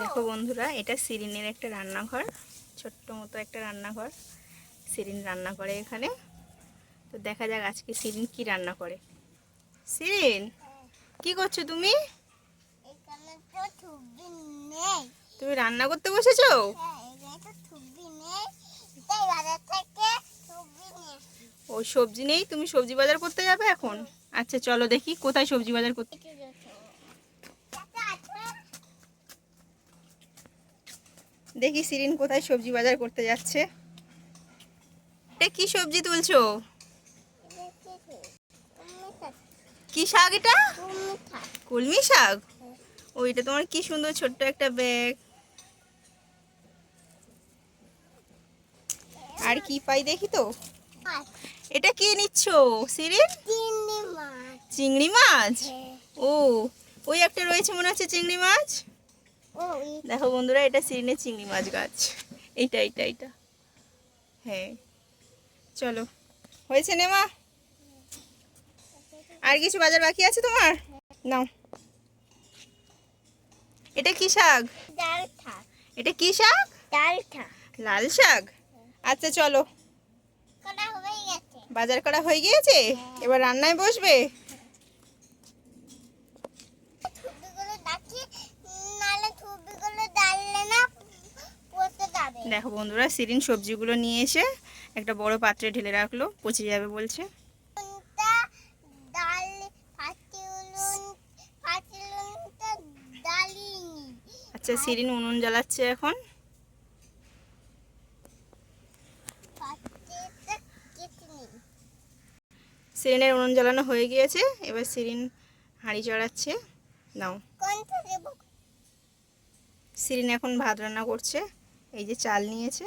দেখো বন্ধুরা এটা সিরিনের একটা রান্নাঘর ছোট্ট মতো একটা রান্নাঘর সিরিন রান্না করে এখানে। তো দেখা যাক আজকে সিরিন কি রান্না করে। সিরিন কি করছ তুমি? তুমি রান্না করতে বসেছো? হ্যাঁ। ও সবজি নেই তুমি সবজি বাজার করতে যাবে এখন? আচ্ছা চলো দেখি কোথায় সবজি বাজার করতে একটু দেখো। চাচা আছে? দেখি সিরিন কোথায় সবজি বাজার করতে যাচ্ছে। এটা কি সবজি তুলছো? কি শাক এটা? কলমি শাক? ওইটা তোমার কি সুন্দর ছোট্ট একটা ব্যাগ। আর কি পাই দেখি তো? এটা কি নিচ্ছ সিরিন চিংড়ি মাছ? হ্যাঁ। ও ওই একটা রয়েছে মনে হচ্ছে চিংড়ি মাছ? দেখো বন্ধুরা এটা সিরিনে চিংড়ি মাছ গাছ। এইটা এইটা এইটা। হ্যাঁ। চলো। হয়েছে নে মা? আর কিছু বাজার বাকি আছে তোমার? নাও। এটা কি শাক? এটা কি শাক? লাল শাক? আচ্ছা চলো। হয়ে বাজার করা হয়ে গিয়েছে? এবার রান্নায় বসবে থুবিগুলো ডাকি নালে থুবিগুলো ডাললে না পচে যাবে দেখো বন্ধুরা সিরিন সবজিগুলো নিয়ে এসে একটা বড় পাত্রে ঢেলে রাখল পচে যাবে বলছে। আচ্ছা সিরিন উনুন জ্বালাচ্ছে এখন। সিরিনের উনুন জ্বালানো হয়ে গিয়েছে এবার সিরিন হাঁড়ি চড়াচ্ছে। নাও সিরিন এখন ভাত রান্না করছে। এই যে চাল নিয়েছে।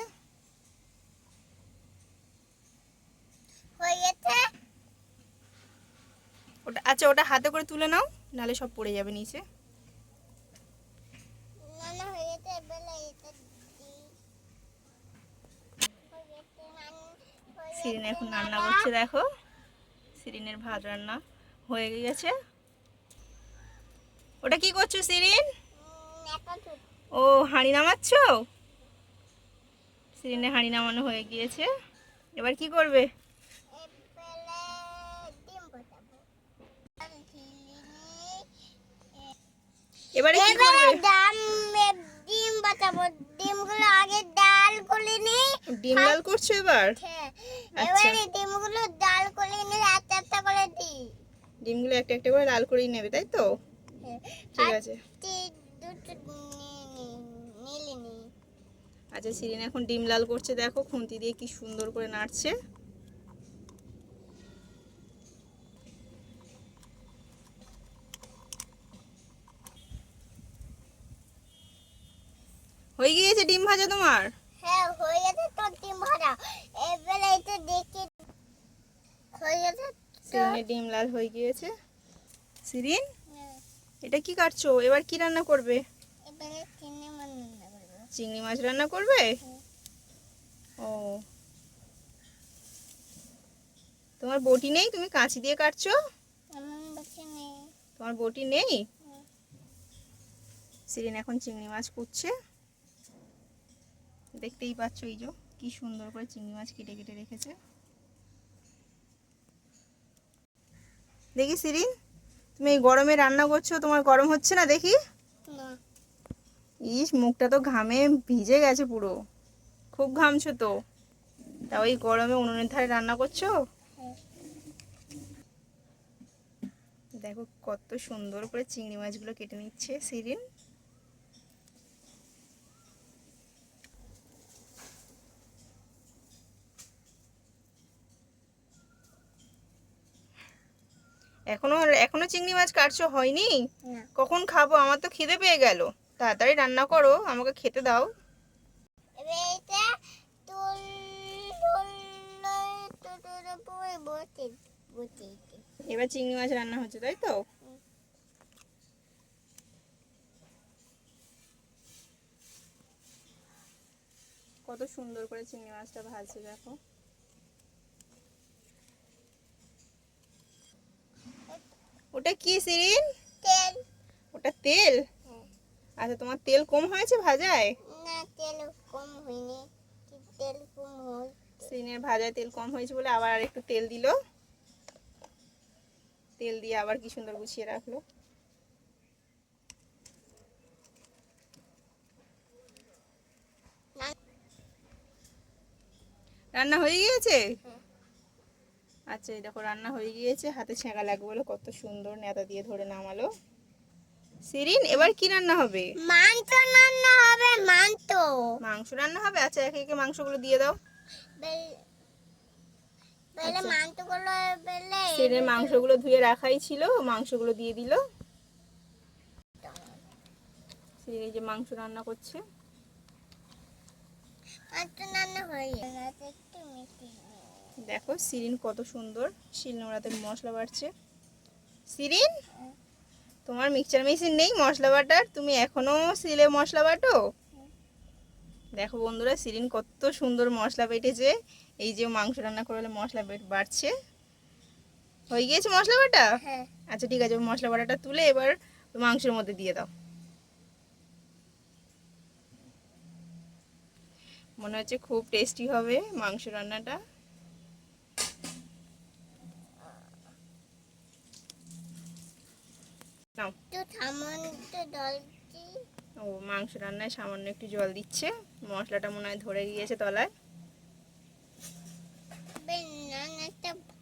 ওটা আচ্ছা ওটা হাতে করে তুলে নাও নালে সব পড়ে যাবে নিচে। সিরিন এখন রান্না করছে দেখো। সিরিনের ভাত রান্না হয়ে গেছে। ওটা কি করছ সিরিন? ও হাঁড়ি নামাচ্ছ? সিরিনে হাঁড়ি নামানো হয়ে গিয়েছে। এবার কি করবে? এবারে কি করবে? ডিম বাঁচাবো। ডিমগুলো আগে ডাল করে নিই ডিম লাল করছ এবার? হ্যাঁ, আচ্ছা। এবারে ডিমগুলো ডাল করে একটা একটা করে দিই। ডিমগুলো একটা একটা করে লাল করেই নেবে তাই তো? হ্যাঁ, ঠিক আছে। দুটো নিয়ে নিই, নিলে নিই। আচ্ছা সিরিন এখন ডিম লাল করছে দেখো খুন্তি দিয়ে কি সুন্দর করে নাড়ছে। হয়ে গিয়েছে ডিম ভাজা তোমার? হ্যাঁ হয়ে গেছে তো ডিম ভাজা। এবারে এটা দেখি। হয়ে গেছে সিরিনের ডিম লাল হয়ে গিয়েছে। সিরিন হ্যাঁ, এটা কি কাটছো? এবার কি রান্না করবে? এবারে চিনি রান্না করব চিংড়ি মাছ রান্না করবে? ও। তোমার বটি নেই? তুমি কাঁচি দিয়ে কাটছো? তোমার বটি নেই। সিরিন এখন চিংড়ি মাছ কুটছে দেখতেই পাচ্ছ এই যে, কি সুন্দর করে চিংড়ি মাছ কেটে কেটে রেখেছে। দেখি সিরিন তুমি গরমে রান্না করছ, তোমার গরম হচ্ছে না দেখি? না। ইস মুখটা তো ঘামে ভিজে গেছে পুরো। খুব ঘামছো তো? তা ওই গরমে উনুনের ধারে রান্না করছ। দেখো কত সুন্দর করে চিংড়ি মাছগুলো কেটে নিচ্ছে সিরিন এখনও এখনও চিংড়ি মাছ কাটছো? হয়নি? কখন খাব? আমার তো খিদে পেয়ে গেল। তাড়াতাড়ি রান্না করো আমাকে খেতে দাও। এবার চিংড়ি মাছ রান্না হচ্ছে তাই তো? কত সুন্দর করে চিংড়ি মাছটা ভাজছে দেখো। ওটা কি সিরিন তেল। ওটা তেল। আচ্ছা তোমার তেল কম হয়েছে ভাজায়? না তেল কম হয়নি তেল কম হয় সিনের ভাজায় তেল কম হয়েছে বলে আবার আর একটু তেল দিল। তেল দিয়ে আবার কি সুন্দর গুছিয়ে রাখল। রান্না হয়ে গিয়েছে? হ্যাঁ। আচ্ছা এই দেখো রান্না হয়ে গিয়েছে। হাতে ছেঁকা লাগবে বলে কত সুন্দর নেতা দিয়ে ধরে নামালো। সিরিন এবার কি রান্না হবে? মাংস রান্না হবে মাংস। মাংস রান্না হবে? আচ্ছা একে একে মাংসগুলো দিয়ে দাও। বেল- আচ্ছা। মাংসগুলো বেলে সিরিনের মাংসগুলো ধুয়ে রাখাই ছিল মাংসগুলো দিয়ে দিল। সিরিন এই যে মাংস রান্না করছে। মাংস রান্না হয়ে গেছে একটু মিষ্টি। দেখো সিরিন কত সুন্দর। শিল নোড়াতে মশলা বাড়ছে। সিরিন? তোমার মিক্সচার মেশিন নেই মশলা বাটার? তুমি এখনও সিলে মশলা বাটো? দেখো বন্ধুরা সিরিন কত সুন্দর মশলা বেটেছে। এই যে মাংস রান্না করলে মশলা বেট বাড়ছে। হয়ে গিয়েছে মশলা বাটা? হ্যাঁ। আচ্ছা ঠিক আছে মশলা বাটাটা তুলে এবার মাংসের মধ্যে দিয়ে দাও। মনে হচ্ছে খুব টেস্টি হবে মাংস রান্নাটা। নাও। ও মাংস রান্নায় সামান্য একটু জল দিচ্ছে। মশলাটা মনে হয় ধরে গিয়েছে তলায়।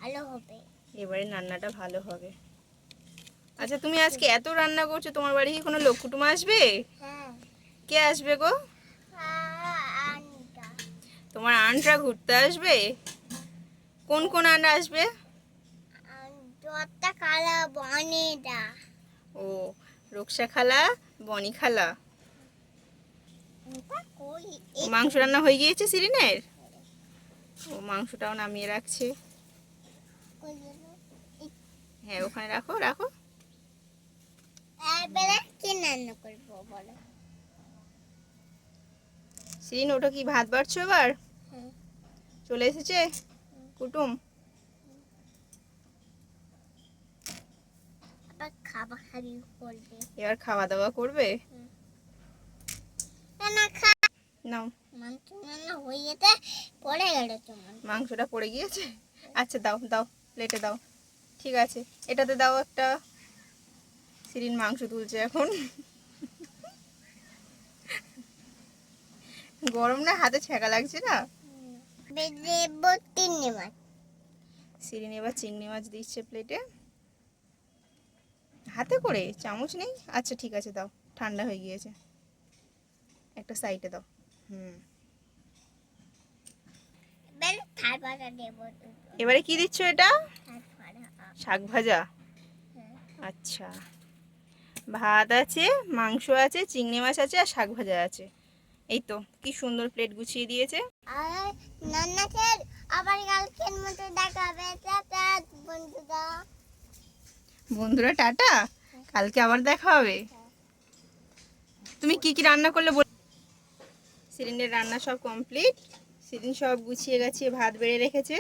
ভালো হবে। এবারে রান্নাটা ভালো হবে। আচ্ছা তুমি আজকে এত রান্না করছ তোমার বাড়ি কি কোনো লোক কুটুম আসবে? হ্যাঁ। কে আসবে গো? তোমার আনটা ঘুরতে আসবে? কোন কোন আন আসবে? কালা বনেটা ও রোকসা খালা বনি খালা। মাংস রান্না হয়ে গিয়েছে সিরিনের? ও মাংসটাও নামিয়ে রাখছে। হ্যাঁ ওখানে রাখো রাখো। সিরিন ওটা কি ভাত বাড়ছো এবার? হ্যাঁ। চলে এসেছে? কুটুম আবার খাবার খাবি বলবে এবার খাওয়া দাওয়া করবে? নাও। মাংসটা পড়ে গিয়েছে? আচ্ছা দাও দাও প্লেটে দাও। ঠিক আছে এটাতে দাও একটা। সিরিন মাংস তুলছে এখন। গরম না হাতে ছ্যাঁকা লাগছে না? সিরিন এবার চিংড়ি মাছ। দিচ্ছে প্লেটে হাতে করে? চামচ নেই? আচ্ছা ঠিক আছে দাও। ঠান্ডা হয়ে গিয়েছে। একটা সাইডে দাও। হুম। এবারে কি দিচ্ছ এটা? শাক ভাজা? হ্যাঁ। আচ্ছা। ভাত আছে মাংস আছে চিংড়ি মাছ আছে আর শাক ভাজা আছে। এই তো কি সুন্দর প্লেট গুছিয়ে দিয়েছে। আবার কালকের মতো দেখা হবে বন্ধুরা। বন্ধুরা, টাটা। কালকে আবার দেখা হবে। তুমি কি কি রান্না করলে বল সিলিন্ডার রান্না সব কমপ্লিট। সেদিন সব গুছিয়ে গাছিয়ে ভাত বেড়ে রেখেছে।